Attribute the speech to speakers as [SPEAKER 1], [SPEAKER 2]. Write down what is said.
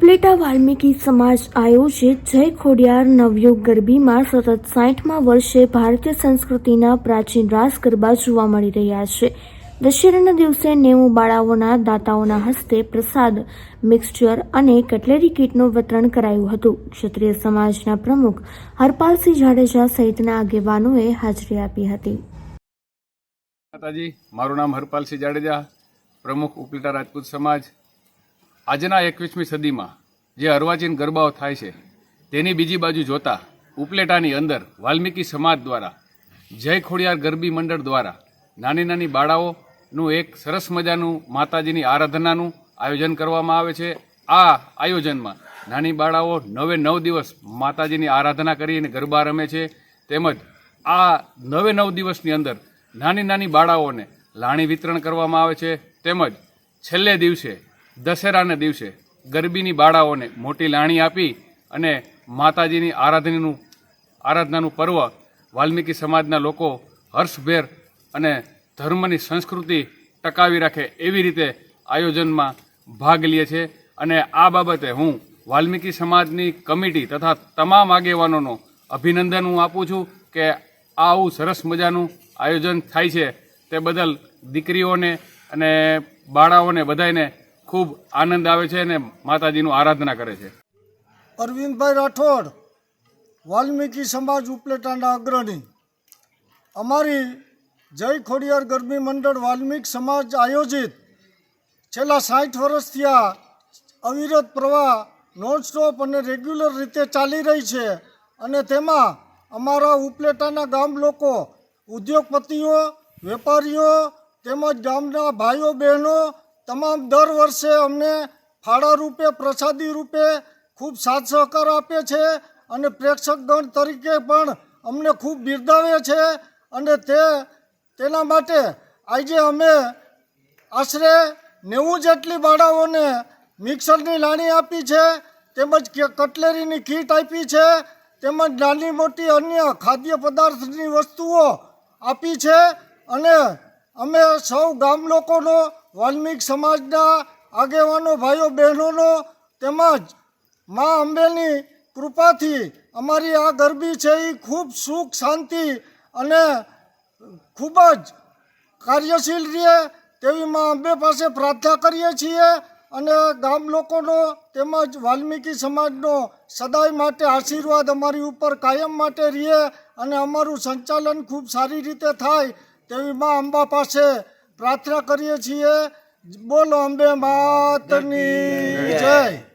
[SPEAKER 1] ઉપલેટા વાલ્મીકી સમાજ આયોજિત જય ખોડિયાર નવયુગ ગરબીમાં સતત સાઠમા વર્ષે ભારતીય સંસ્કૃતિના પ્રાચીન રાસ ગરબા જોવા મળી રહ્યા છે. દશેરાના દિવસે નેવું બાળાઓના દાતાઓના હસ્તે પ્રસાદ, મિક્સચર અને કટલેરી કીટનું વિતરણ કરાયું હતું. ક્ષત્રિય સમાજના પ્રમુખ હરપાલસિંહ જાડેજા સહિતના આગેવાનોએ હાજરી આપી હતી.
[SPEAKER 2] માતાજી, મારું નામ હરપાલસિંહ જાડેજા, પ્રમુખ ઉપલેટા રાજપૂત સમાજ. આજના એકવીસમી સદીમાં જે અર્વાચીન ગરબાઓ થાય છે, તેની બીજી બાજુ જોતા ઉપલેટાની અંદર વાલ્મીકી સમાજ દ્વારા, જય ખોડિયાર ગરબી મંડળ દ્વારા નાની નાની બાળાઓનું એક સરસ મજાનું માતાજીની આરાધનાનું આયોજન કરવામાં આવે છે. આ આયોજનમાં નાની બાળાઓ નવે નવ દિવસ માતાજીની આરાધના કરીને ગરબા રમે છે. તેમજ આ નવે નવ દિવસની અંદર નાની નાની બાળાઓને લાણી વિતરણ કરવામાં આવે છે. તેમજ છેલ્લે દિવસે દશેરાના દિવસે ગરબીની બાળાઓને મોટી લાણી આપી અને માતાજીની આરાધનીનું, આરાધનાનું પર્વ વાલ્મીકી સમાજના લોકો હર્ષભેર અને ધર્મની સંસ્કૃતિ ટકાવી રાખે એવી રીતે આયોજનમાં ભાગ લે છે. અને આ બાબતે હું વાલ્મીકી સમાજની કમિટી તથા તમામ આગેવાનોનો અભિનંદન હું આપું છું કે આવું સરસ મજાનું આયોજન થાય છે. તે બદલ દીકરીઓને અને બાળાઓને બધાને ખૂબ આનંદ આવે છે અને માતાજીનું આરાધના કરે છે.
[SPEAKER 3] અરવિંદભાઈ રાઠોડ, વાલ્મીકી સમાજ ઉપલેટાના અગ્રણી. અમારી જય ખોડિયાર ગરબી મંડળ વાલ્મીક સમાજ આયોજિત છેલ્લા સાઠ વર્ષથી આ અવિરત પ્રવાહ નોનસ્ટોપ અને રેગ્યુલર રીતે ચાલી રહી છે અને તેમાં અમારા ઉપલેટાના ગામ લોકો, ઉદ્યોગપતિઓ, વેપારીઓ તેમજ ગામના ભાઈઓ બહેનો તમામ દર વર્ષે અમને ફાળા રૂપે, પ્રસાદી રૂપે ખૂબ સાથ સહકાર આપે છે અને પ્રેક્ષકગણ તરીકે પણ અમને ખૂબ બિરદાવે છે અને તે, તેના માટે આજે અમે આશરે નેવું જેટલી બાળાઓને મિક્સરની લાણી આપી છે, તેમજ કટલેરીની કીટ આપી છે, તેમજ નાની મોટી અન્ય ખાદ્ય પદાર્થની વસ્તુઓ આપી છે અને અમે સૌ ગામ લોકોનો વાલ્મીક સમાજના આગેવાનો, ભાઈઓ, બહેનોનો તેમજ મા અંબેની કૃપાથી અમારી આ ગરબી છે એ ખૂબ સુખ, શાંતિ અને ખૂબ જ કાર્યશીલ રહે તેવી મા અંબે પાસે પ્રાર્થના કરીએ છીએ અને ગામ લોકોનો તેમજ વાલ્મીકી સમાજનો સદાય માટે આશીર્વાદ અમારી ઉપર કાયમ માટે રહે અને અમારું સંચાલન ખૂબ સારી રીતે થાય તેવી મા અંબા પાસે પ્રાર્થના કરીએ છીએ. બોલો અંબે માતની જય.